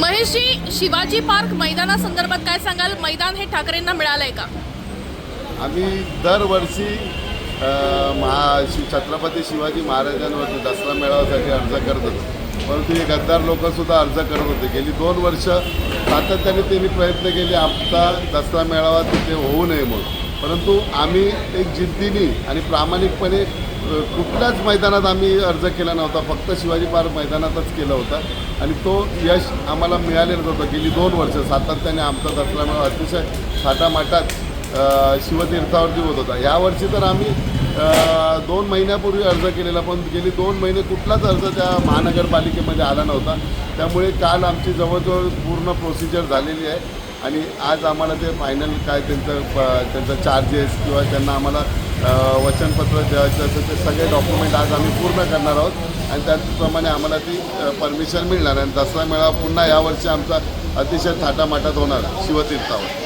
Maheshji Shivaji park मैदानासंदर्भात काय सांगाल? मैदान हे ठाकरेंना मिळालंय का? आम्ही दरवर्षी महा शि छत्रपती शिवाजी महाराजांवरती दसरा मेळाव्यासाठी अर्ज करत होतो. परंतु हे गद्दार लोकंसुद्धा अर्ज करत होते. गेली दोन वर्ष सातत्याने त्यांनी प्रयत्न केले आमचा दसरा मेळावा तिथे होऊ नये म्हणून. परंतु आम्ही एक जिद्दीने आणि प्रामाणिकपणे कुठल्याच मैदानात आम्ही अर्ज केला नव्हता. फक्त शिवाजी पार्क मैदानातच केला होता. आणि तो यश आम्हाला मिळालेलंच होतं. गेली दोन वर्ष सातत्याने आमचा असल्यामुळे अतिशय थाटामाटात शिवतीर्थावरती होत होता. यावर्षी तर आम्ही दोन महिन्यापूर्वी अर्ज केलेला पण गेली दोन महिने कुठलाच अर्ज त्या महानगरपालिकेमध्ये आला नव्हता. त्यामुळे काल आमची जवळजवळ पूर्ण प्रोसिजर झालेली आहे. आणि आज आम्हाला ते फायनल काय त्यांचं प- त्यांचं चार्जेस किंवा त्यांना आम्हाला वचनपत्र द्यायचं असेल ते सगळे डॉक्युमेंट आज आम्ही पूर्ण करणार आहोत. आणि त्याचप्रमाणे आम्हाला ती परमिशन मिळणार आणि दसरा मेळावा पुन्हा यावर्षी आमचा अतिशय थाटामाटात होणार शिवतीर्थावर.